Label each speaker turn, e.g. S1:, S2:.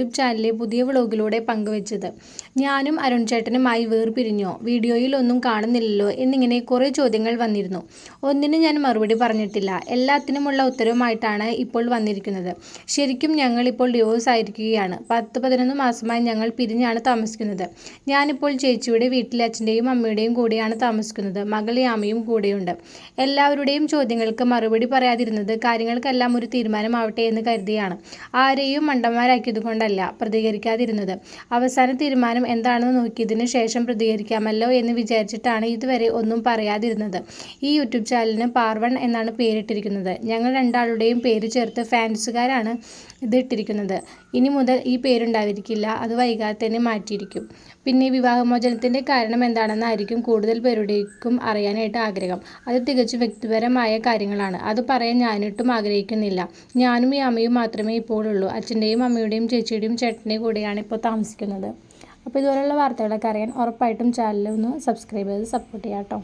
S1: YouTube ചാനലിലെ പുതിയ വ്ളോഗിലൂടെ പങ്കുവച്ചത്. ഞാനും അരുൺ ചേട്ടനുമായി വേർപിരിഞ്ഞോ. വീഡിയോയിൽ ഒന്നും കാണുന്നില്ലല്ലോ എന്നിങ്ങനെ കുറേ ചോദ്യങ്ങൾ വന്നിരുന്നു. ഒന്നിനും ഞാൻ മറുപടി പറഞ്ഞിട്ടില്ല. എല്ലാത്തിനുമുള്ള ഉത്തരവുമായിട്ടാണ് ഇപ്പോൾ വന്നിരിക്കുന്നത്. ശരിക്കും ഞങ്ങൾ ഇപ്പോൾ ഡിവോഴ്സ് ആയിരിക്കുകയാണ്. പത്ത് പതിനൊന്ന് മാസമായി ഞങ്ങൾ പിരിഞ്ഞാണ് താമസിക്കുന്നത്. ഞാനിപ്പോൾ ചേച്ചിയുടെ വീട്ടിലെ അച്ഛന്റെയും അമ്മയുടെയും കൂടെയാണ് താമസിക്കുന്നത്. മകൾ അമ്മയും കൂടെയുണ്ട്. എല്ലാവരുടെയും ചോദ്യങ്ങൾക്ക് മറുപടി പറയാതിരുന്നത് കാര്യങ്ങൾക്കെല്ലാം ഒരു തീരുമാനമാവട്ടെ എന്ന് കരുതിയാണ്. ആരെയും മണ്ടന്മാരാക്കിയതുകൊണ്ടല്ല പ്രതികരിക്കാതിരുന്നത്. അവസാന തീരുമാനം എന്താണെന്ന് നോക്കിയതിനു ശേഷം പ്രതികരിക്കാമല്ലോ എന്ന് വിചാരിച്ചിട്ടാണ് ഇതുവരെ ഒന്നും പറയാതിരുന്നത്. ഈ യൂട്യൂബ് ചാനലിന് പാർവൺ എന്നാണ് പേരിട്ടിരിക്കുന്നത്. ഞങ്ങൾ രണ്ടാളുടെയും പേര് ചേർത്ത് ഫാൻസുകാരാണ് ഇത് ഇട്ടിരിക്കുന്നത്. ഇനി മുതൽ ഈ പേരുണ്ടായിരിക്കില്ല. അത് വൈകാതെ തന്നെ മാറ്റിയിരിക്കും. പിന്നെ വിവാഹമോചനത്തിന്റെ കാരണം എന്താണെന്നായിരിക്കും കൂടുതൽ പേരുടേക്കും അറിയാനായിട്ട് ആഗ്രഹം. അത് തികച്ചും വ്യക്തിപരമായ കാര്യങ്ങളാണ്. അത് പറയാൻ ഞാനിട്ടും ആഗ്രഹിക്കുന്നില്ല. ഞാനും ഈ അമ്മയും മാത്രമേ ഇപ്പോഴുള്ളൂ അച്ഛന്റെയും അമ്മയുടെയും ചേച്ചിയുടെയും ചേട്ടന്റെയും കൂടിയാണ് ഇപ്പോൾ താമസിക്കുന്നത്. അപ്പോൾ ഇതുപോലുള്ള വാർത്തകളൊക്കെ അറിയാൻ ഉറപ്പായിട്ടും ചാനൽ ഒന്ന് സബ്സ്ക്രൈബ് ചെയ്ത് സപ്പോർട്ട് ചെയ്യാം കേട്ടോ